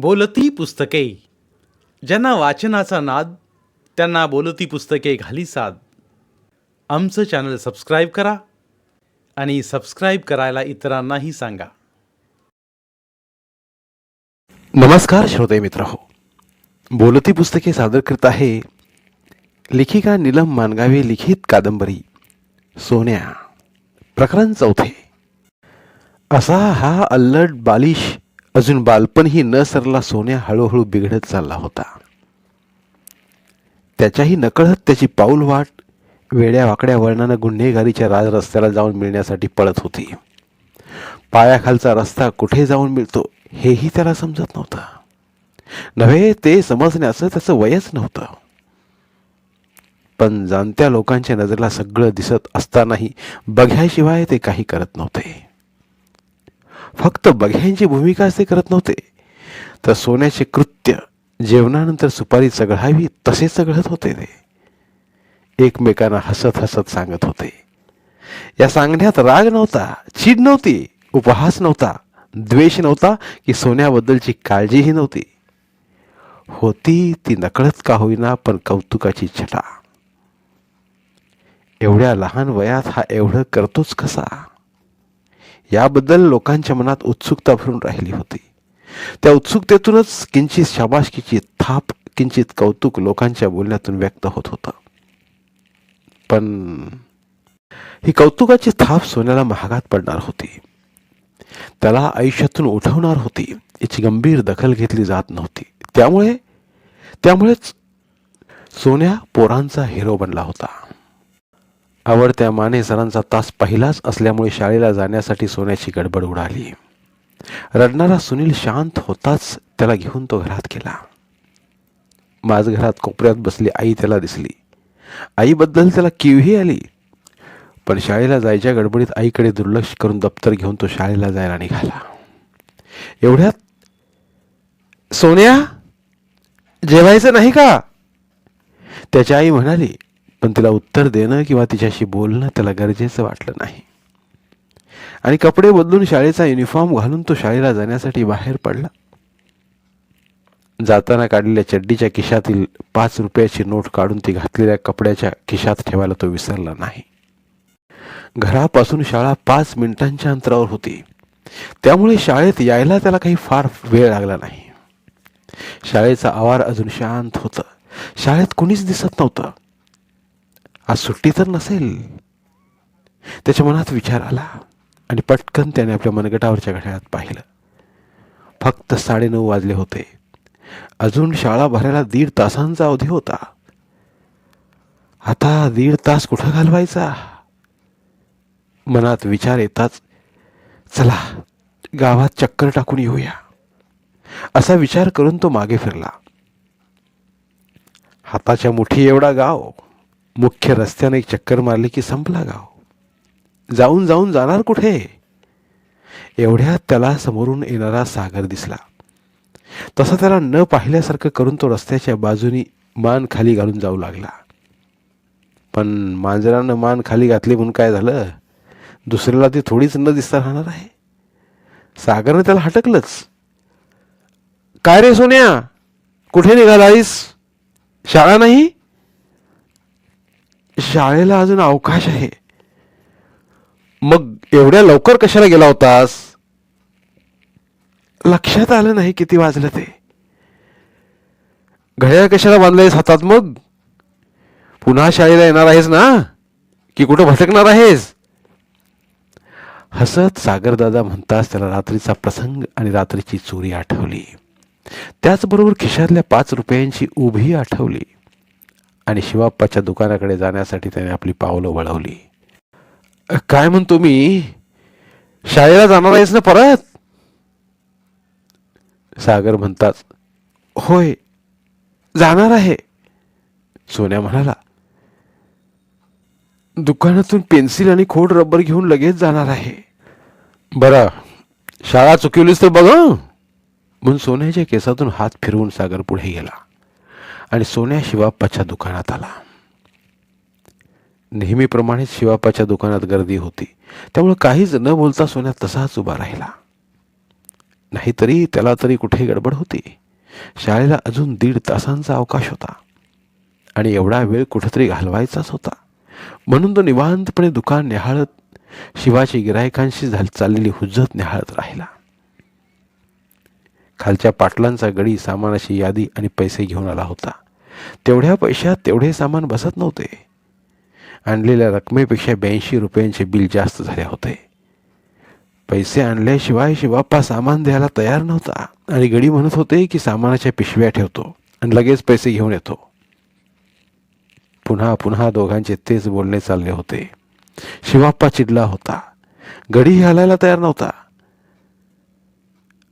बोलती पुस्तके. ज्यांना वाचनाचा नाद त्यांना बोलती पुस्तके घाली साद. आमचं चॅनल सबस्क्राईब करा आणि सबस्क्राईब करायला इतरांनाही सांगा. नमस्कार श्रोते मित्र हो. बोलती पुस्तके सादर करत आहे लेखिका निलम मानगावे लिखित कादंबरी सोन्या प्रकरण चौथे. असा हा अल्लड बालिश अजून बालपणही न सरला सोन्या हळूहळू बिघडत चालला होता. त्याच्याही नकळत त्याची पाऊल वाट वेड्या वाकड्या वळणानं गुन्हेगारीच्या राज रस्त्याला जाऊन मिळण्यासाठी पळत होती. पायाखालचा रस्ता कुठे जाऊन मिळतो हेही त्याला समजत नव्हतं. नव्हे ते समजण्याचं त्याचं वयच नव्हतं. पण जाणत्या लोकांच्या नजरेला सगळं दिसत असतानाही बघ्याशिवाय ते काही करत नव्हते. फक्त बघ्यांची भूमिका ते करत नव्हते. तर सोन्याचे कृत्य जेवणानंतर सुपारी चघळावी तसे चघळत होते ते. एकमेकांना हसत हसत सांगत होते. या सांगण्यात राग नव्हता चीड नव्हती उपहास नव्हता द्वेष नव्हता की सोन्याबद्दलची काळजीही नव्हती. होती ती नकळत का होईना पण कौतुकाची छटा. एवढ्या लहान वयात हा एवढं करतोच कसा? याबद्दल लोकांच्या मनात उत्सुकता भरून राहिली होती. त्या उत्सुकतेतूनच किंचित शाबाशकीची थाप किंचित कौतुक लोकांच्या बोलण्यातून व्यक्त होत होतं. पण ही कौतुकाची थाप सोन्याला महागात पडणार होती. त्याला आयुष्यातून उठवणार होती याची गंभीर दखल घेतली जात नव्हती. त्यामुळे त्यामुळेच सोन्या पोरांचा हिरो बनला होता. आवडत्या माने सरांचा तास पहिलाच असल्यामुळे शाळेला जाण्यासाठी सोन्याची गडबड उडाली. रडणारा सुनील शांत होताच त्याला घेऊन तो घरात गेला. माझ घरात कोपऱ्यात बसली आई त्याला दिसली. आईबद्दल त्याला किवही आली. पण शाळेला जायच्या गडबडीत आईकडे दुर्लक्ष करून दप्तर घेऊन तो शाळेला जायला निघाला. एवढ्यात सोन्या जेवायचं नाही का? त्याची आई म्हणाली पण तिला उत्तर देणं किंवा तिच्याशी बोलणं त्याला गरजेचं वाटलं नाही. आणि कपडे बदलून शाळेचा युनिफॉर्म घालून तो शाळेला जाण्यासाठी बाहेर पडला. जाताना काढलेल्या चड्डीच्या खिशातील पाच रुपयाची नोट काढून ती घातलेल्या कपड्याच्या खिशात ठेवायला तो विसरला नाही. घरापासून शाळा पाच मिनिटांच्या अंतरावर होती. त्यामुळे शाळेत यायला त्याला काही फार वेळ लागला नाही. शाळेचा आवार अजून शांत होतं. शाळेत कुणीच दिसत नव्हतं. आज सुट्टी तर नसेल. त्याच्या मनात विचार आला आणि पटकन त्याने आपल्या मनगटावरच्या घड्याळात पाहिलं. फक्त साडेनऊ वाजले होते. अजून शाळा भरायला दीड तासांचा अवधी होता. आता दीड तास कुठं घालवायचा? मनात विचार येताच चला गावात चक्कर टाकून येऊया. असा विचार करून तो मागे फिरला. हाताच्या मुठी एवढा गाव मुख्य रस्त्याने एक चक्कर मारली की संपला गाव. जाऊन जाऊन जाणार कुठे? एवढ्यात त्याला समोरून येणारा सागर दिसला. तसा त्याला न पाहिल्यासारखं करून तो रस्त्याच्या बाजूनी मान खाली घालून जाऊ लागला. पण मांजरानं मान खाली घातली म्हणून काय झालं? दुसऱ्याला ती थोडीच न दिसता राहणार आहे. सागरनं त्याला हटकलंच. काय रे सोन्या? कुठे निघालायस? शाळा नाही? शाळेला अजून अवकाश आहे. मग एवढ्या लवकर कशाला गेला होतास? लक्षात आलं नाही किती वाजलं ते. घड्याळ कशाला बांधलंयस हातात मग? पुन्हा शाळेला येणार आहेस ना? की कुठं भटकणार आहेस? हसत सागरदादा म्हणताच त्याला रात्रीचा प्रसंग आणि रात्रीची चोरी आठवली. त्याचबरोबर खिशातल्या पाच रुपयांची उभी आठवली. आणि शिवाप्पाच्या दुकानाकडे जाण्यासाठी त्याने आपली पावलं वळवली. काय म्हणतो मी? शाळेला जाणार आहेस ना परत? सागर म्हणताच होय जाणार आहे. सोन्या म्हणाला दुकानातून पेन्सिल आणि खोड रबर घेऊन लगेच जाणार आहे. बरं शाळा चुकवलीस तर बघ म्हणून सोन्याच्या केसातून हात फिरवून सागर पुढे गेला. आणि सोन्या शिवाप्पाच्या दुकानात आला. नेहमीप्रमाणेच शिवाप्पाच्या दुकानात गर्दी होती. त्यामुळे काहीच न बोलता सोन्या तसाच उभा राहिला. नाहीतरी त्याला तरी कुठे गडबड होती. शाळेला अजून दीड तासांचा अवकाश होता. आणि एवढा वेळ कुठेतरी घालवायचाच होता. म्हणून तो निवांतपणे दुकान निहाळत शिवाची गिरायकांशी झाल चाललेली हुज्जत निहाळत राहिला. खालच्या पाटलांचा गडी सामानाची यादी आणि पैसे घेऊन आला होता. तेवढ्या पैशात तेवढे सामान बसत नव्हते. आणलेल्या रकमेपेक्षा ब्याऐंशी रुपयांचे बिल जास्त झाले होते. पैसे आणल्याशिवाय शिवाप्पा सामान द्यायला तयार नव्हता. आणि गडी म्हणत होते की सामानाच्या पिशव्या ठेवतो आणि लगेच पैसे घेऊन येतो. पुन्हा पुन्हा दोघांचे तेच बोलणे चालले होते. शिवाप्पा चिडला होता. गडी हालायला तयार नव्हता.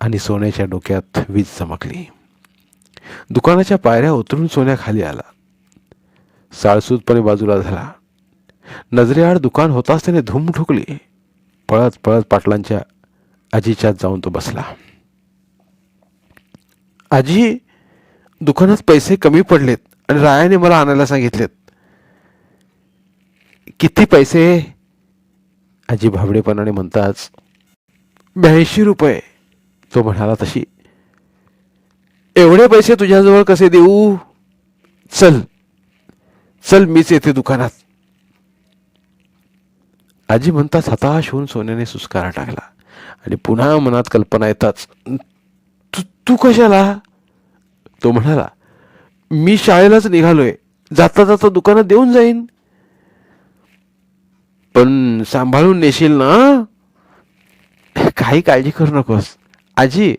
आणि सोन्याच्या डोक्यात वीज चमकली. दुकानाच्या पायऱ्या उतरून सोन्या खाली आला. साळसूदपणे बाजूला झाला. नजरेआड दुकान होताच त्याने धूम ठोकली. पळत पळत पाटलांच्या आजीच्यात जाऊन तो बसला. आजी दुकानात पैसे कमी पडलेत आणि रायाने मला आणायला सांगितलेत. किती पैसे? आजी भाबडेपणाने म्हणताच ब्याऐंशी रुपये. तो म्हणाला तशी एवढे पैसे तुझ्याजवळ कसे देऊ? चल चल मीच येते दुकानात. आजी म्हणताच हताश होऊन सोन्याने सुस्कारा टाकला. आणि पुन्हा मनात कल्पना येताच तू तू कशाला? तो म्हणाला मी शाळेलाच निघालोय. जाता जाता दुकानात देऊन जाईन. पण सांभाळून नेशील ना? काही काळजी करू नकोस. आजी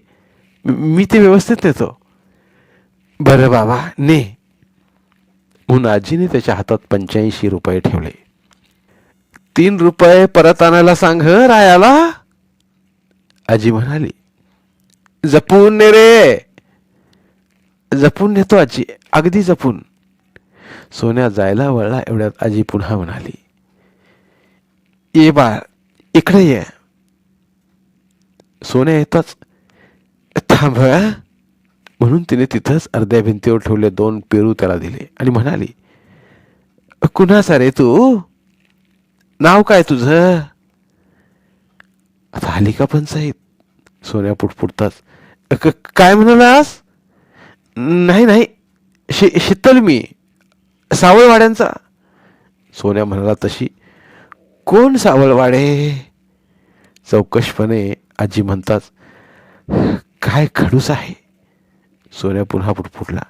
मी ते व्यवस्थित नेतो. बरं बाबा ने. म्हणून आजीने त्याच्या हातात पंच्याऐंशी रुपये ठेवले. तीन रुपये परत आणायला सांग रायाला? आजी म्हणाली जपून ने रे. जपून नेतो आजी अगदी जपून. सोन्या जायला वळला एवढ्यात आजी पुन्हा म्हणाली ये बाळ इकडे ये. सोन्या येताच. थांब. म्हणून तिने तिथंच अर्ध्या भिंतीवर ठेवले दोन पेरू त्याला दिले आणि म्हणाली कुणाचा रे तू? नाव काय तुझं? आता आली का पंचायत सोन्या पुटपुटताच काय म्हणालास नाही नाही शि शीतल मी सावळवाड्यांचा. सोन्या म्हणाला तशी कोण सावळवाडे? चौकशपणे आजी म्हणताच काय खडूस आहे? सोऱ्या पुन्हा पुटपुटला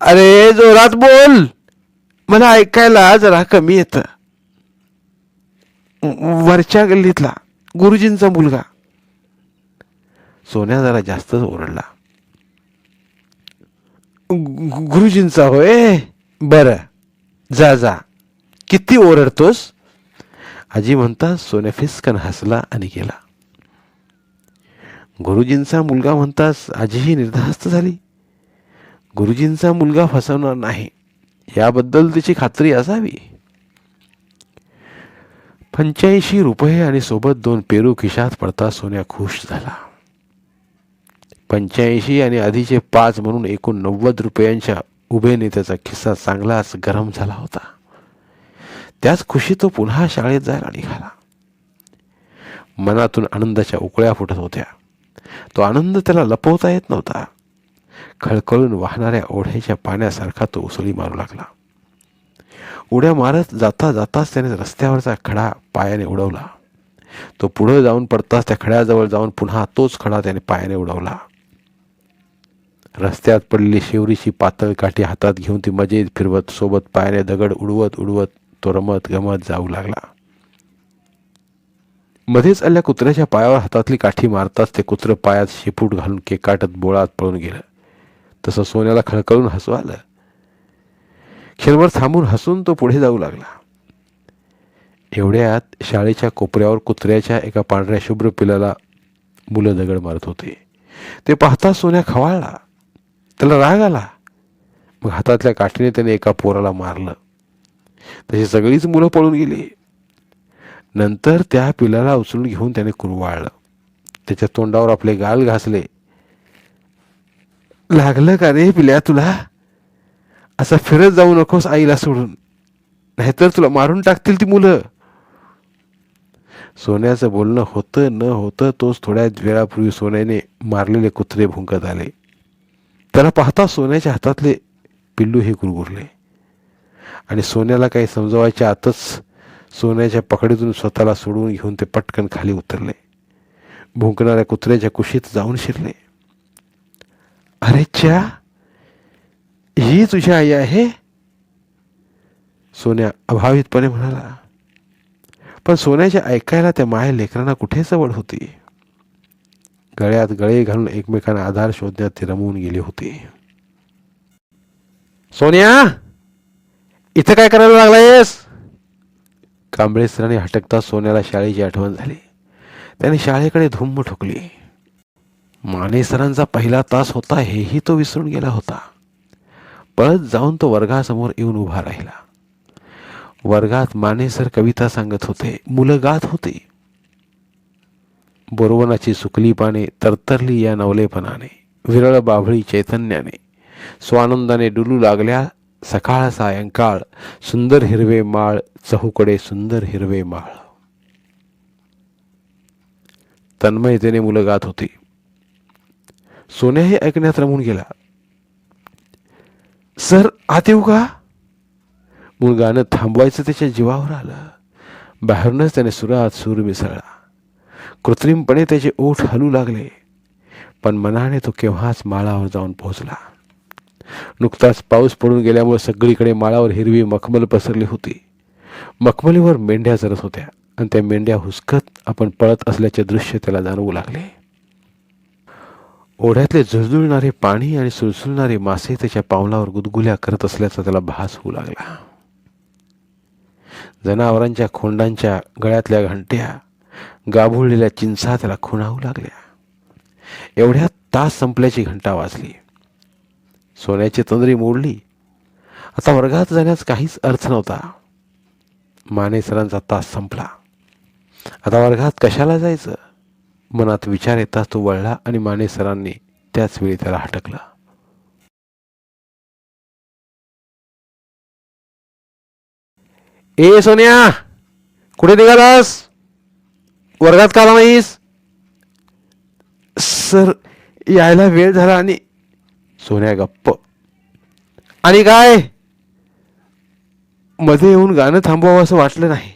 अरे जोरात बोल. मला ऐकायला जरा कमी येतं. वरच्या गल्लीतला गुरुजींचा मुलगा. सोन्या जरा जास्तच ओरडला. गुरुजींचा होय? बरं. जा जा. किती ओरडतोस? आजी म्हणता सोन्या फिसकन हसला आणि गेला. गुरुजींचा मुलगा म्हणताच आजीही निर्धास्त झाली. गुरुजींचा मुलगा फसवणार नाही याबद्दल तिची खात्री असावी. पंच्याऐंशी रुपये आणि सोबत दोन पेरू खिशात पडता सोन्या खुश झाला. पंच्याऐंशी आणि आधीचे पाच म्हणून एकूण नव्वद रुपयांच्या उभेने त्याचा खिस्सा चांगलाच गरम झाला होता. त्याच खुशी तो पुन्हा शाळेत जायला निघाला. मनातून आनंदाच्या उकळ्या फुटत होत्या. तो आनंद त्याला लपवता येत नव्हता. खळखळून वाहणाऱ्या ओढ्याच्या पाण्यासारखा तो उसळी मारू लागला. उड्या मारत जाता जाताच त्याने रस्त्यावरचा खडा पायाने उडवला. तो पुढे जाऊन पडताच त्या खड्याजवळ जाऊन पुन्हा तोच खडा त्याने पायाने उडवला. रस्त्यात पडलेली शिवरीची पातळ काठी हातात घेऊन ती मजेत फिरवत सोबत पायाने दगड उडवत उडवत तो रमत गमत जाऊ लागला. मध्येच आल्या कुत्र्याच्या पायावर हातातली काठी मारताच ते कुत्रं पायात शेपूट घालून केकाटत बोळात पळून गेलं. तसं सोन्याला खळखळून हसू आलं. क्षणभर थांबून हसून तो पुढे जाऊ लागला. एवढ्यात शाळेच्या कोपऱ्यावर कुत्र्याच्या एका पांढऱ्या शुभ्र पिलाला मुलं दगड मारत होते. ते पाहता सोन्या खवाळला. त्याला राग आला. मग हातातल्या काठीने त्याने एका पोराला मारलं. तशी सगळीच मुलं पळून गेली. नंतर त्या पिलाला उचलून घेऊन त्याने कुरवाळलं. त्याच्या तोंडावर आपले गाल घासले. लागलं का रे पिल्या तुला? असा फिरत जाऊ नकोस आईला सोडून. नाहीतर तुला मारून टाकतील ती मुलं. सोन्याचं बोलणं होतं न होतं तोच थोड्या वेळापूर्वी सोन्याने मारलेले कुत्रे भुंकत आले. त्याला पाहता सोन्याच्या हातातले पिल्लू हे गुरगुरले आणि सोन्याला काही समजवायच्या आतच सोन्याच्या पकडीतून स्वतःला सोडवून घेऊन ते पटकन खाली उतरले. भुंकणाऱ्या कुत्र्याच्या कुशीत जाऊन शिरले. अरे च्या ही तुझी आई आहे? सोन्या अभावितपणे म्हणाला. पण सोन्याच्या ऐकायला त्या माया लेकरांना कुठे जवळ होती? गळ्यात गळे घालून एकमेकांना आधार शोधण्यात ते रमवून गेले होते. सोन्या इथं काय करायला लागलायस? कांबळे सरांनी हटकता सोन्याला शाळेची आठवण झाली. त्याने शाळेकडे धुम्म ठोकली. माने सरांचा पहिला तास होता हेही तो विसरून गेला होता. पळत जाऊन तो वर्गासमोर येऊन उभा राहिला. वर्गात माने सर कविता सांगत होते मुलं गात होती. बोरवनाची सुकली पाने तरतरली या नवलेपणाने विरळ बाभळी चैतन्याने स्वानंदाने डुलू लागल्या सकाळ सायंकाळ सुंदर हिरवे माळ चहूकडे सुंदर हिरवे माळ. तन्मयतेने मुलं गात होती. सोन्याही ऐकण्यात रमून गेला. सर आत येऊ का? मूळ गाणं थांबवायचं त्याच्या जीवावर आलं. बाहेरूनच त्याने सुरात सूर मिसळला. कृत्रिमपणे त्याचे ओठ हलू लागले. पण मनाने तो केव्हाच माळावर जाऊन पोहोचला. नुकताच पाऊस पडून गेल्यामुळे सगळीकडे माळावर हिरवी मखमल पसरली होती. मखमलीवर मेंढ्या चरत होत्या आणि त्या मेंढ्या हुसकत आपण पळत असल्याचे दृश्य त्याला जाणवू लागले. ओढ्यातले झुळझुळणारे पाणी आणि सुळसुळणारे मासे त्याच्या पावलावर गुदगुल्या करत असल्याचा त्याला भास होऊ लागला. जनावरांच्या खोंडांच्या गळ्यातल्या घंट्या गाभुळलेल्या चिंचा त्याला खुणावू लागल्या. एवढ्या तास संपल्याची घंटा वाजली. सोन्याची तंद्री मोडली. आता वर्गात जाण्यास काहीच अर्थ नव्हता. माने सरांचा तास संपला. आता वर्गात कशाला जायचं? मनात विचार येताच तो वळला आणि माने सरांनी त्याच वेळी त्याला हटकलं. ए सोन्या! कुठे निघालास? वर्गात का नाहीस? सर यायला वेळ झाला आणि सोन्या गप्प आणि काय मध्ये येऊन गाणं थांबवावं असं वाटलं नाही.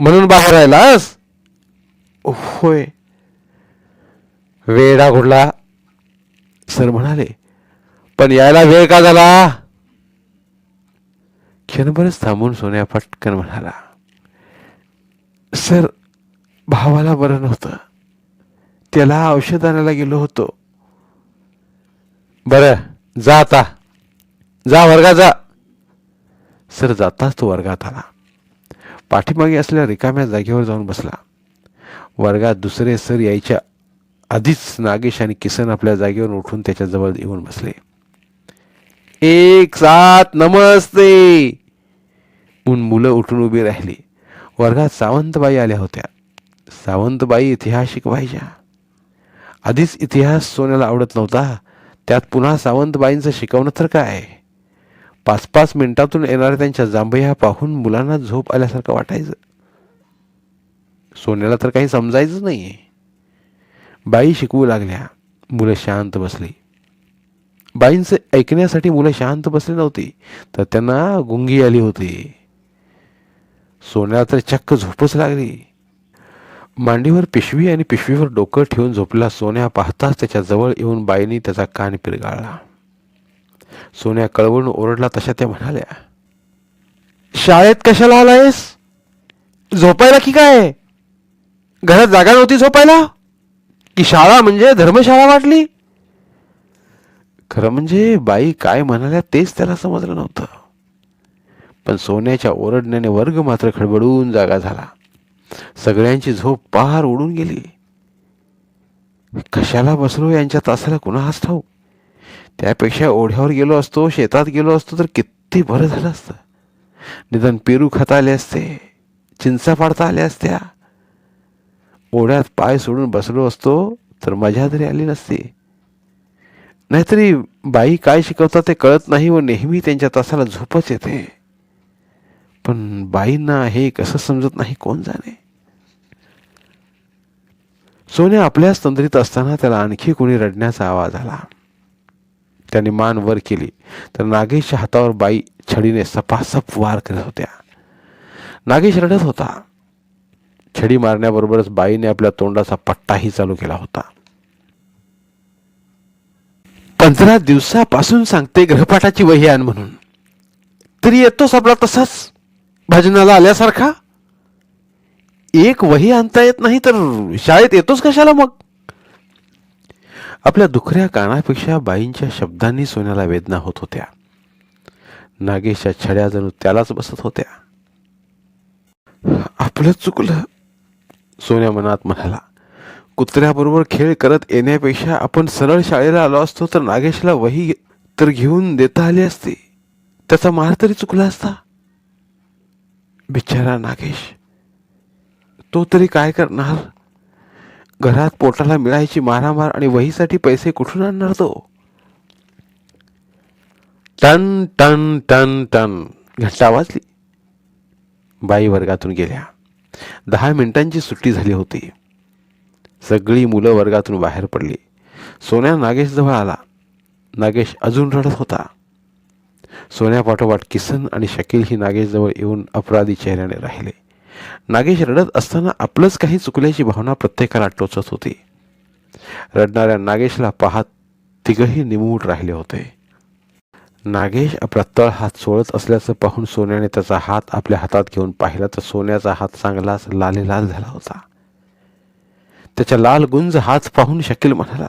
म्हणून बाहेर राहिलास होय. वेडा घुडला सर म्हणाले पण यायला वेळ का झाला? क्षणभरच थांबून सोन्या पटकन म्हणाला सर भावाला बरं नव्हतं. त्याला औषध आणायला गेलो होतो. बरं जा आता. जा वर्गात जा. सर जाताच तो वर्गात आला. पाठीमागे असलेल्या रिकाम्या जागेवर जाऊन बसला. वर्गात दुसरे सर यायच्या आधीच नागेश आणि किसन आपल्या जागेवर उठून त्याच्याजवळ येऊन बसले. एक सात नमस्ते. म्हणून मुलं उठून उभी राहिली. वर्गात सावंतबाई आल्या होत्या. सावंतबाई इतिहास शिकवायच्या. आधीच इतिहास सोन्याला आवडत नव्हता. त्यात पुन्हा सावंतबाईंचं शिकवणं तर काय? पाच पाच मिनिटातून येणाऱ्या त्यांच्या जांभया पाहून मुलांना झोप आल्यासारखं वाटायचं. सोन्याला तर काही समजायचं नाही बाई शिकवू लागल्या. मुलं शांत बसली. बाईंचं ऐकण्यासाठी मुलं शांत बसली नव्हती तर त्यांना गुंगी आली होती. सोन्याला तर चक्क झोपच लागली. मांडीवर पिशवी आणि पिशवीवर डोकं ठेवून झोपलेला सोन्या पाहताच त्याच्याजवळ येऊन बाईंनी त्याचा कान पिरगाळला. सोन्या कळवळून ओरडला तशा त्या म्हणाल्या शाळेत कशाला आलायस? झोपायला की काय? घरात जागा नव्हती झोपायला? की शाळा म्हणजे धर्मशाळा वाटली? खरं म्हणजे बाई काय म्हणाल्या तेच त्याला समजलं नव्हतं. पण सोन्याच्या ओरडण्याने वर्ग मात्र खडबडून जागा झाला. सगळ्यांची झोप पार उडून गेली. कशाला बसलो यांच्या तासाला कुणास ठाऊ त्यापेक्षा ओढ्यावर गेलो असतो शेतात गेलो असतो तर किती बरं झालं असतं. निदान पेरू खाता आले असते चिंचा पाडता आल्या असत्या. ओढ्यात पाय सोडून बसलो असतो तर मजा तरी आली नसती. नाहीतरी बाई काय शिकवतात ते कळत नाही व नेहमी त्यांच्या तासाला झोपच येते. पण बाईंना हे कसं समजत नाही कोण जाणे? सोन्या आपल्याच तंद्रीत असताना त्याला आणखी कोणी रडण्याचा आवाज आला. त्याने मान वर केली. तर नागेशच्या हातावर बाई छडीने सपासप वार करत होत्या. नागेश रडत होता. छडी मारण्याबरोबरच बाईने आपल्या तोंडाचा पट्टाही चालू केला होता. पंधरा दिवसापासून सांगते ग्रहपाठाची वही आण म्हणून. तरी येतोच आपला तसाच? भजनाला आल्यासारखा? एक वही आणता येत नाही तर शाळेत येतोच कशाला मग? आपल्या दुखऱ्या कानापेक्षा बाईंच्या शब्दांनी सोन्याला वेदना होत होत्या. नागेशच्या छड्या जणू त्यालाच बसत होत्या. आपलं चुकलं सोन्या मनात म्हणाला. कुत्र्याबरोबर खेळ करत येण्यापेक्षा आपण सरळ शाळेला आलो असतो तर नागेशला वही तर घेऊन देता आली असती. त्याचा मार तरी चुकला असता. बिचारा नागेश तो तरी काय करणार? घरात पोटाला मिळायची मारामार आणि वहीसाठी पैसे कुठून आणणार तो? टन टन टन टन. घंटा वाजली. बाई वर्गातून गेल्या. दहा मिनिटांची सुट्टी झाली होती. सगळी मुलं वर्गातून बाहेर पडली. सोन्या नागेशजवळ आला. नागेश अजून रडत होता. सोन्यापाठोपाठ किसन आणि शकील ही नागेशजवळ येऊन अपराधी चेहऱ्याने राहिले. नागेश रडत असताना आपलंच काही चुकल्याची भावना प्रत्येकाला टोचत होती. रडणाऱ्या नागेशला पाहत तिघही निमूट राहिले होते. नागेश आपला तळ हात सोडत असल्याचं पाहून सोन्याने त्याचा हात आपल्या हातात घेऊन पाहिला तर सोन्याचा हात चांगलाच लालेलाल झाला होता. त्याच्या लाल गुंज हात पाहून शकील म्हणाला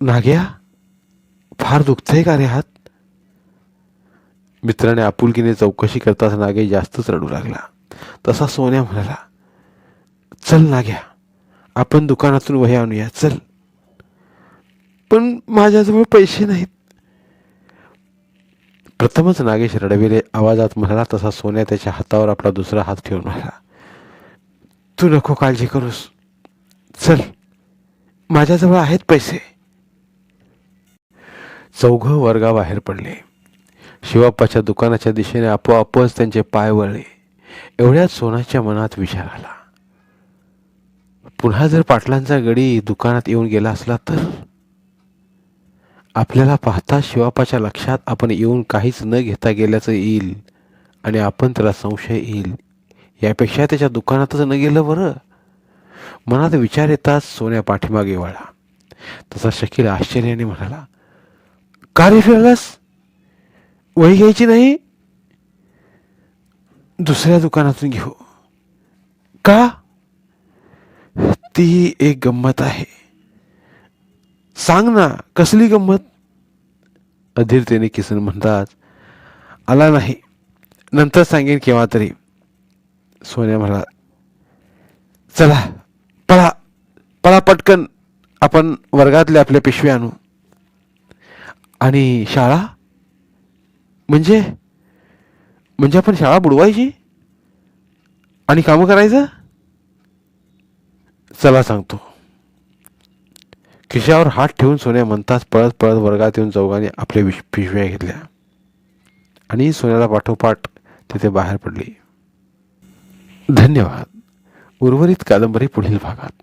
नाग्या फार दुखतंय का रे हात? मित्राने आपुलकीने चौकशी करताच नागे जास्तच रडू लागला. तसा सोन्या म्हणाला चल नाग्या आपण दुकानातून वह्या आणूया चल. पण माझ्याजवळ पैसे नाहीत. प्रथमच नागेश रडविले आवाजात म्हणाला तसा सोन्या त्याच्या हातावर आपला दुसरा हात ठेवून म्हणाला तू नको काळजी करूस. चल माझ्याजवळ आहेत पैसे. चौघ वर्गाबाहेर पडले. शिवाप्पाच्या दुकानाच्या दिशेने आपोआपच त्यांचे पाय वळले. एवढ्यात सोनाच्या मनात विचार आला. पुन्हा जर पाटलांचा गडी दुकानात येऊन गेला असला तर? आपल्याला पाहता शिवापाच्या लक्षात आपण येऊन काहीच न घेता गेल्याचं येईल आणि आपण त्याला संशय येईल. यापेक्षा त्याच्या दुकानातच न गेलं बरं. मनात विचार येताच सोन्या पाठीमागे वळा तसा शकील आश्चर्याने म्हणाला का रे फिरलास? वही घ्यायची नाही? दुसऱ्या दुकानातून घेऊ हो। का? ती एक गंमत आहे। सांग ना कसली गंमत अधीरतेने किसन म्हणतात आला नाही. नंतर सांगेन केव्हा तरी. सोन्या म्हणा चला पळा पळा पटकन. आपण वर्गातले आपल्या पिशवी आणू. आणि शाळा? म्हणजे? म्हणजे आपण शाळा बुडवायची? आणि कामं करायचं? चला सांगतो. खिशावर हात ठेवून सोन्या म्हणताच पळत पळत वर्गात येऊन चौघांनी आपल्या विश पिशव्या घेतल्या. आणि सोन्याला पाठोपाठ तिथे बाहेर पडली. धन्यवाद. उर्वरित कादंबरी पुढील भागात.